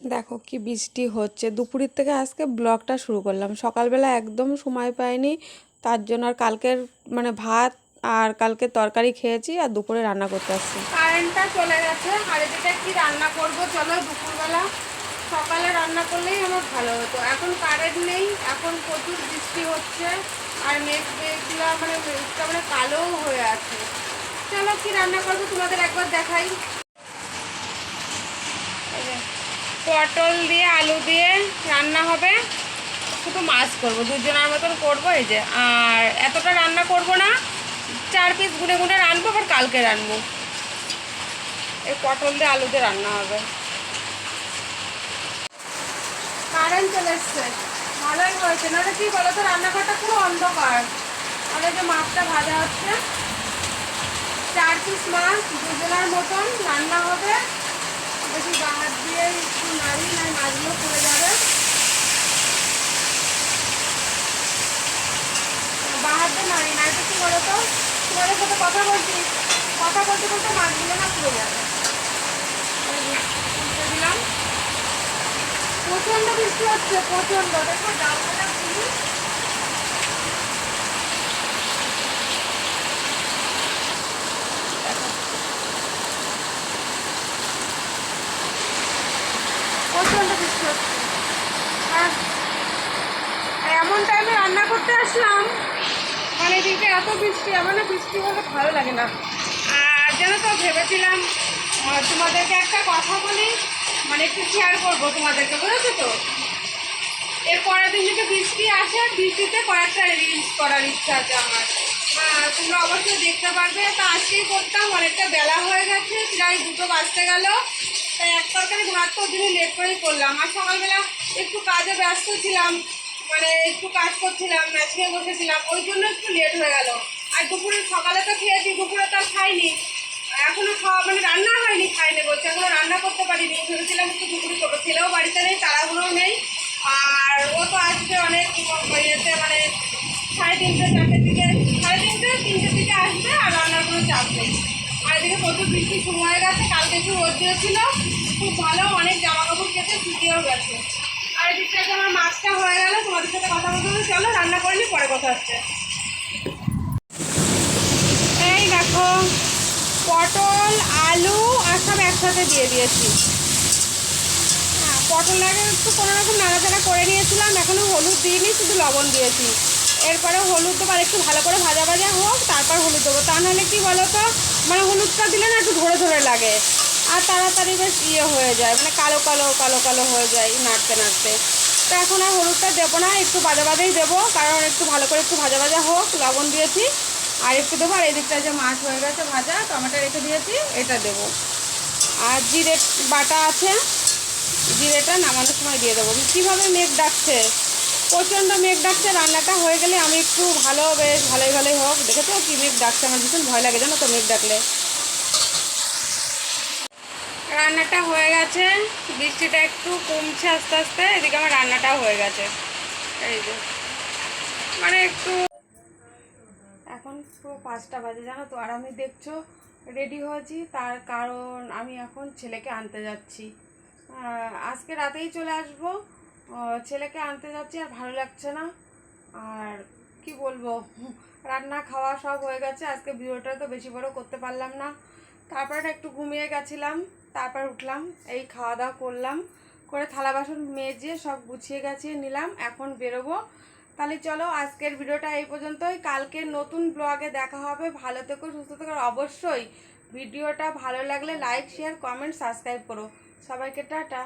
দেখো কি বৃষ্টি হচ্ছে। দুপুরের থেকে আজকে ব্লগটা শুরু করলাম। সকালবেলা একদম সময় পাইনি, তার জন্য আর কালকের মানে ভাত আর কালকে তরকারি খেয়েছি আর দুপুরে রান্না করতে আসছি। কারেন্টটা চলে গেছে, আর এদিকে কি রান্না করব চলো দুপুরবেলা। সকালে রান্না করলেই আমার ভালো হতো। এখন কারেন্ট নেই, এখন প্রচুর বৃষ্টি হচ্ছে, আর মেঘ মেঘগুলো মানে মেঘটা মানে কালোও হয়ে আছে। চলো কি রান্না করব তোমাদের একবার দেখাই এই যে, পটল দিয়ে, আলু দিয়ে রান্না হবে। শুধু মাছ করব, দুজনের মতন করব এই যে। আর এতটা রান্না করব না, চার পিস গুনে গুনে রানবো, আবার কালকে রানবো। এই পটল দিয়ে, আলু দিয়ে রান্না হবে। কারেন্ট চলে এসছে। ভালোই হয়েছে। নাহলে কি বলো তো রান্নাঘরটা পুরো অন্ধকার। আর যে মাছটা ভাজা হচ্ছে, চার পিস মাছ দুজনের মতন রান্না হবে দেখি গা হাত দিয়ে একটু নাড়ি না মাছগুলো পড়ে যাবে। নাড়ি বলো তো তোমাদের সাথে কথা বলছি, কথা বলতে বলতে মাছগুলো না পড়ে যাবে। প্রচণ্ড বৃষ্টি হচ্ছে প্রচণ্ড দেখো জানলাটা খুলি প্রচণ্ড বৃষ্টি হচ্ছে আর এমন টাইমে রান্না করতে আসলাম। মানে এদিকে এত বৃষ্টি আমার না বৃষ্টি হলে ভালো লাগে না। আর যেন তো ভেবেছিলাম তোমাদেরকে একটা কথা বলি মানে একটু শেয়ার করব তোমাদেরকে বুঝেছ তো? এর পরের দিন থেকে বৃষ্টি আসে বৃষ্টিতে কয়েকটা রিলস করার ইচ্ছা আছে আমার। আহ, তোমরা অবশ্যই দেখতে পারবে তা আজকেই করতাম অনেকটা বেলা হয়ে গেছে প্রায় দুটো বাজতে গেল। তাই এক তরকারি ভাত তো জন্য লেট করেই করলাম। আর সকালবেলা একটু কাজে ব্যস্ত ছিলাম মানে একটু কাজ করছিলাম ম্যাচিংয়ে বসেছিলাম, ওই জন্য একটু লেট হয়ে গেল। আর দুপুরে সকালে তো খেয়েছি, দুপুরে তো আর খাইনি। এখনও খাওয়া মানে রান্না হয়নি, খাইনি বলছে, এখনও রান্না করতে পারিনি। ভেবেছিলাম একটু দুপুরে ছোটো ছেলেও বাড়িতে নেই, তাড়াহুড়োও নেই। আর ও তো আসবে অনেক ইয়েতে মানে সাড়ে তিনটে, চারটের দিকে সাড়ে তিনটে, তিনটের দিকে আসবে আর রান্নার কোনো চাপ নেই। আর এদিকে প্রচুর বৃষ্টি শুরু হয়ে গেছে, কালকে একটু রোদ দিয়েছিল। খুব ভালো, অনেক জামা কাপড় কেটে শুকিয়েও গেছে। আর এদিকটাতে আমার মাছটা হয়ে গেল, তোমাদের সাথে কথা বলতে চলো, রান্না করে পরে কথা হচ্ছে। এই দেখো, পটল, আলু আর সব একসাথে দিয়ে দিয়েছি। হ্যাঁ পটলটাকে একটু কোনো রকম নাড়াচাড়া করে নিয়েছিলাম এখনও হলুদ দিইনি, শুধু লবণ দিয়েছি। এরপরে হলুদ দেবো আর একটু ভালো করে ভাজা ভাজা হোক, তারপর হলুদ দেবো। তা নাহলে কি বলো তো মানে হলুদটা দিলে না একটু ধরে ধরে লাগে। আর তাড়াতাড়ি বেশ ইয়ে হয়ে যায় মানে কালো কালো কালো কালো হয়ে যায়, নাড়তে নাড়তে। তো এখন আর হলুদটা দেবো না, একটু বাজা বাজাই দেবো, কারণ একটু ভালো করে একটু ভাজা ভাজা হোক, লবণ দিয়েছি। আর একটু দেবো, আর এদিকটা যে মাছ হয়ে গেছে ভাজা, টমেটো রেখে দিয়েছি, এটা দেবো। আর জিরে বাটা আছে, জিরেটা নামানোর সময় দিয়ে দেবো। কীভাবে মেঘ ডাকছে? প্রচণ্ড মেঘ ডাকছে, রান্নাটা হয়ে গেলে আমি একটু ভালো, বেশ ভালোই ভালোই হোক। দেখেছ কি মেঘ ডাকছে? আমার ভীষণ ভয় লাগে, জানো তো মেঘ ডাকলে। রান্নাটা হয়ে গেছে। বৃষ্টিটা একটু কমছে আস্তে আস্তে, এদিকে আমার রান্নাটাও হয়ে গেছে। এই যে মানে একটু এখন পুরো পাঁচটা বাজে, জানো তো? আর আমি দেখছ রেডি হয়েছি। তার কারণ আমি এখন ছেলেকে আনতে যাচ্ছি। আজকে রাতেই চলে আসব। ছেলেকে আনতে যাচ্ছি আর ভালো লাগছে না। আর কি বলব, রান্না, খাওয়া সব হয়ে গেছে। আজকে ভিডিওটা তো বেশি বড় করতে পারলাম না। তারপরে একটু ঘুমিয়ে গেছিলাম, তারপর উঠলাম, এই খাওয়া দাওয়া করলাম। করে থালা বাসন মেজে সব গুছিয়ে গাছিয়ে নিলাম, এখন বেরোবো। তাহলে চলো, আজকের ভিডিওটা এই পর্যন্তই। কালকে নতুন ব্লগে দেখা হবে। ভালো থেকো, সুস্থ থেকো অবশ্যই ভিডিওটা ভালো লাগলে লাইক, শেয়ার, কমেন্ট, সাবস্ক্রাইব করো। সবাইকে টাটা।